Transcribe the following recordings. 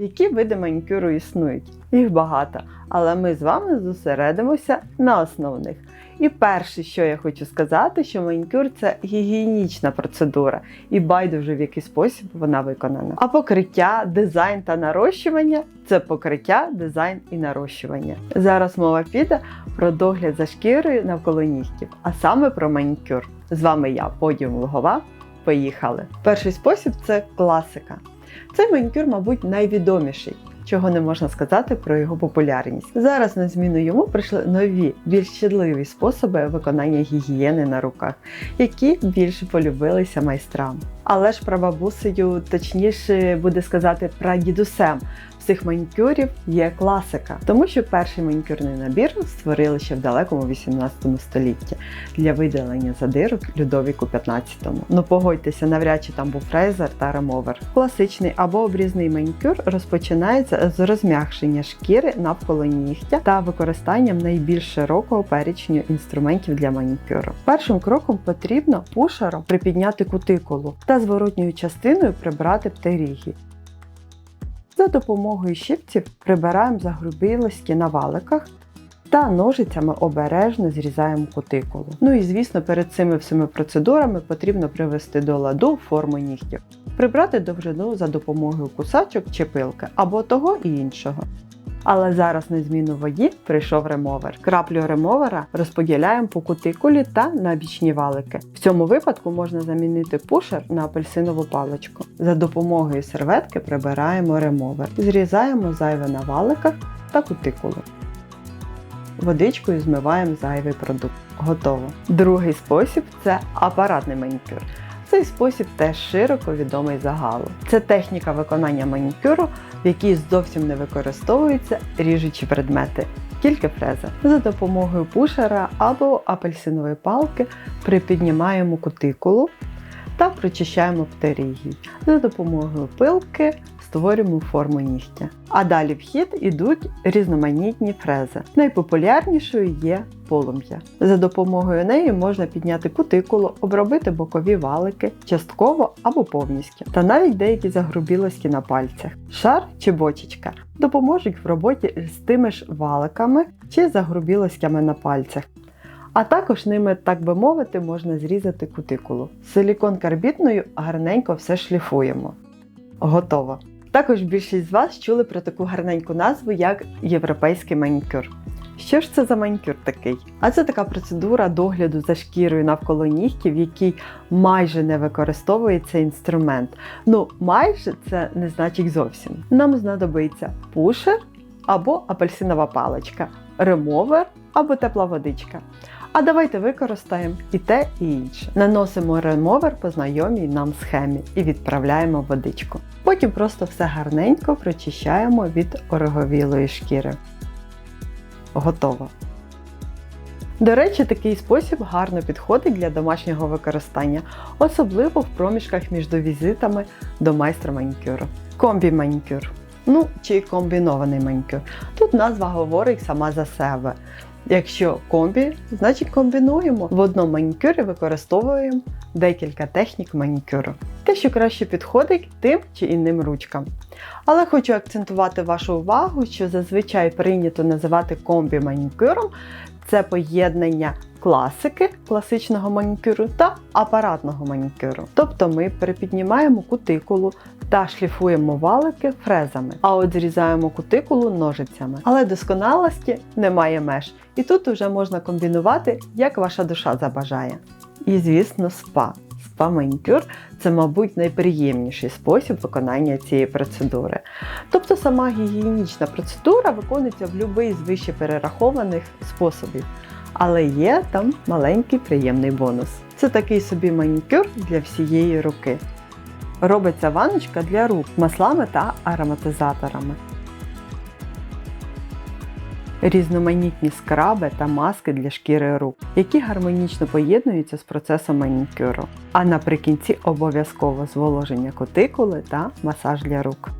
Які види манікюру існують? Їх багато, але ми з вами зосередимося на основних. І перше, що я хочу сказати, що манікюр це гігієнічна процедура, і байдуже в який спосіб вона виконана. А покриття, дизайн та нарощування це покриття, дизайн і нарощування. Зараз мова піде про догляд за шкірою навколо нігтів, а саме про манікюр. З вами я, Подіум Лугова. Поїхали. Перший спосіб це класика. Цей манікюр, мабуть, найвідоміший, чого не можна сказати про його популярність. Зараз на зміну йому прийшли нові, більш щадливі способи виконання гігієни на руках, які більше полюбилися майстрам. Але ж прабабусею, точніше буде сказати прадідусем цих манікюрів є класика, тому що перший манікюрний набір створили ще в далекому 18 столітті для видалення задирок Людовіку 15-му. Ну погодьтеся, навряд чи там був фрезер та ремовер. Класичний або обрізний манікюр розпочинається з розм'якшення шкіри навколо нігтя та використанням найбільш широкого перечню інструментів для манікюру. Першим кроком потрібно пушером припідняти кутикулу та зворотньою частиною прибрати птеріги. За допомогою щипців прибираємо загрубілості на валиках та ножицями обережно зрізаємо кутикулу. Ну і звісно, перед цими всіми процедурами потрібно привести до ладу форму нігтів, прибрати довжину за допомогою кусачок чи пилки або того і іншого. Але зараз на зміну воді прийшов ремовер. Краплю ремовера розподіляємо по кутикулі та на бічні валики. В цьому випадку можна замінити пушер на апельсинову паличку. За допомогою серветки прибираємо ремовер, зрізаємо зайве на валиках та кутикулу. Водичкою змиваємо зайвий продукт. Готово. Другий спосіб це апаратний манікюр. Цей спосіб теж широко відомий загалу. Це техніка виконання манікюру, в якій зовсім не використовуються ріжучі предмети, тільки фреза. За допомогою пушера або апельсинової палки припіднімаємо кутикулу та прочищаємо птерігій. За допомогою пилки створюємо форму нігтя. А далі в хід ідуть різноманітні фрези. Найпопулярнішою є полум'я. За допомогою неї можна підняти кутикулу, обробити бокові валики частково або повністю, та навіть деякі загрубілості на пальцях. Шар чи бочечка допоможуть в роботі з тими ж валиками чи загрубілостями на пальцях. А також ними, так би мовити, можна зрізати кутикулу. Силікон карбітною гарненько все шліфуємо. Готово. Також більшість з вас чули про таку гарненьку назву, як європейський манікюр. Що ж це за манікюр такий? А це така процедура догляду за шкірою навколо нігтів, в якій майже не використовується інструмент. Ну, майже це не значить зовсім. Нам знадобиться пушер або апельсинова паличка, ремовер або тепла водичка. А давайте використаємо і те, і інше. Наносимо ремовер по знайомій нам схемі і відправляємо водичку. Потім просто все гарненько прочищаємо від ороговілої шкіри. Готово. До речі, такий спосіб гарно підходить для домашнього використання, особливо в проміжках між візитами до майстра манікюру. Комбі-манікюр. Ну, чи комбінований манікюр. Тут назва говорить сама за себе. Якщо комбі, значить комбінуємо. В одному манікюрі використовуємо декілька технік манікюру. Те, що краще підходить тим чи інним ручкам. Але хочу акцентувати вашу увагу, що зазвичай прийнято називати комбі манікюром це поєднання класики класичного манікюру та апаратного манікюру. Тобто ми перепіднімаємо кутикулу та шліфуємо валики фрезами, а от зрізаємо кутикулу ножицями. Але досконалості немає меж. І тут вже можна комбінувати, як ваша душа забажає. І, звісно, спа. Спа-манікюр це, мабуть, найприємніший спосіб виконання цієї процедури. Тобто сама гігієнічна процедура виконується в будь-який з вище перерахованих способів. Але є там маленький приємний бонус. Це такий собі манікюр для всієї руки. Робиться ваночка для рук маслами та ароматизаторами. Різноманітні скраби та маски для шкіри рук, які гармонічно поєднуються з процесом манікюру. А наприкінці обов'язково зволоження кутикули та масаж для рук.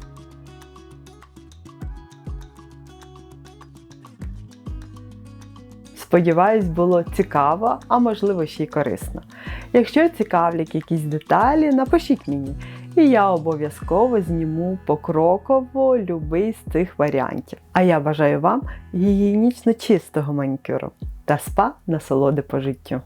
Сподіваюсь, було цікаво, а можливо ще й корисно. Якщо цікавлять якісь деталі, напишіть мені. І я обов'язково зніму покроково любий з цих варіантів. А я бажаю вам гігієнічно чистого манікюру та спа насолоди по життю.